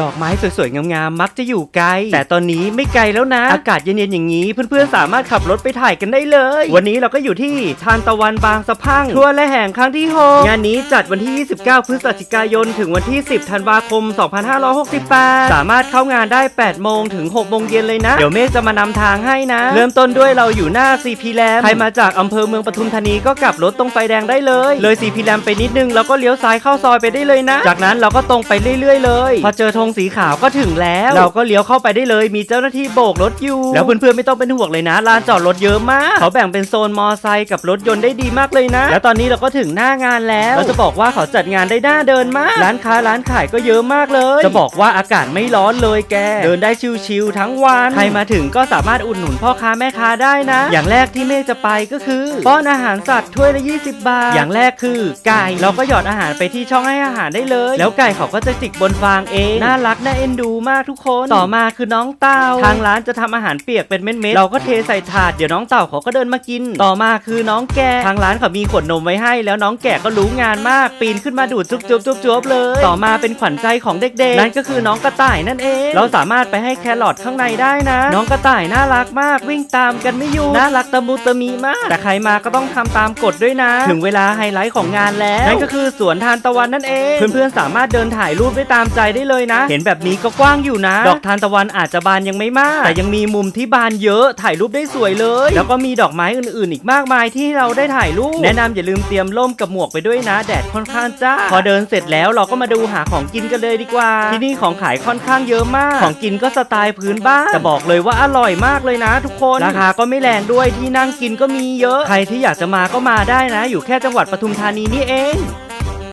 ดอกไม้สวยๆ งามๆ มักจะอยู่ไกล แต่ตอนนี้ไม่ไกลแล้วนะ อากาศเย็นๆ อย่างนี้ เพื่อนๆ สามารถขับรถไปถ่ายกันได้เลย วันนี้เราก็อยู่ที่ทานตะวันบางสะพังทัวร์และแห่งครั้งที่6งานนี้จัดวันที่ 29 พฤศจิกายน ถึงวันที่ 10 ธันวาคม 2568 สามารถเข้างานได้ 8 โมงถึง 6 โมงเย็นเลยนะ เดี๋ยวเมฆจะมานำทางให้นะ เริ่มต้นด้วยเราอยู่หน้า CP แลมใครมาจากอำเภอเมืองปทุมธานีก็กลับรถตรงไฟแดงได้เลย เลย CP แลมไปนิดนึงแล้วก็เลี้ยวซ้ายเข้าซอยไปได้เลยนะ จากนั้นเราก็ตรงไปเรื่อย ๆ เลย พอเจอธงสีขาวก็ถึงแล้ว เราก็เลี้ยวเข้าไปได้เลยมีเจ้าหน้าที่โบกรถอยู่ แล้วเพื่อนๆไม่ต้องเป็นห่วงเลยนะลานจอดรถเยอะมากเขาแบ่งเป็นโซนมอไซค์กับรถยนต์ได้ดีมากเลยนะ แล้วตอนนี้เราก็ถึงหน้างานแล้วเราจะบอกว่าเขาจัดงานได้น่าเดินมาก ร้านค้าร้านขายก็เยอะมากเลย จะบอกว่าอากาศไม่ร้อนเลยแก เดินได้ชิวๆทั้งวันใครมาถึงก็สามารถอุดหนุนพ่อค้าแม่ค้าได้นะ อย่างแรกที่เมฆจะไปก็คือป้อนอาหารสัตว์ถ้วยละ20 บาท อย่างแรกคือ ไก่เราก็หยอดอาหารไปที่ช่องให้อาหารได้เลย แล้วไก่เขาก็จะจิกบนฟางเองน่ารักน่าเอ็นดูมากทุกคนต่อมาคือน้องเต่าทางร้านจะทำอาหารเปียกเป็นเม็ดๆเราก็เทใส่ถาดเดี๋ยวน้องเต่าเขาก็เดินมากิน ต่อมาคือน้องแกะทางร้านเขามีขวดนมไว้ให้ แล้วน้องแกะก็รู้งานมาก ปีนขึ้นมาดูดจุ๊บจุ๊บจุ๊บจุ๊บเลย ต่อมาเป็นขวัญใจของเด็กๆนั่นก็คือน้องกระต่ายนั่นเอง เราสามารถไปให้แครอทข้างในได้นะ น้องกระต่ายน่ารักมาก วิ่งตามกันไม่อยู่น่ารักตะมุตะมีมาก แต่ใครมาก็ต้องทำตามกฎด้วยนะ ถึงเวลาไฮไลท์ของงานแล้วนั่นก็คือสวนทานตะวันนั่นเอง เพื่อนๆสามารถเดินถ่ายรูปได้ตามใจได้เลยนะ เห็นแบบนี้ก็กว้างอยู่นะ ดอกทานตะวันอาจจะบานยังไม่มาก แต่ยังมีมุมที่บานเยอะถ่ายรูปได้สวยเลย แล้วก็มีดอกไม้อื่นๆ อีกมากมายที่เราได้ถ่ายรูป แนะนำอย่าลืมเตรียมร่มกับหมวกไปด้วยนะ แดดค่อนข้างจ้า พอเดินเสร็จแล้วเราก็มาดูหาของกินกันเลยดีกว่า ที่นี่ของขายค่อนข้างเยอะมาก ของกินก็สไตล์พื้นบ้านแต่บอกเลยว่าอร่อยมากเลยนะ ทุกคน ราคาก็ไม่แรงด้วยที่นั่งกินก็มีเยอะ ใครที่อยากจะมาก็มาได้นะ อยู่แค่จังหวัดปทุมธานีนี่เอง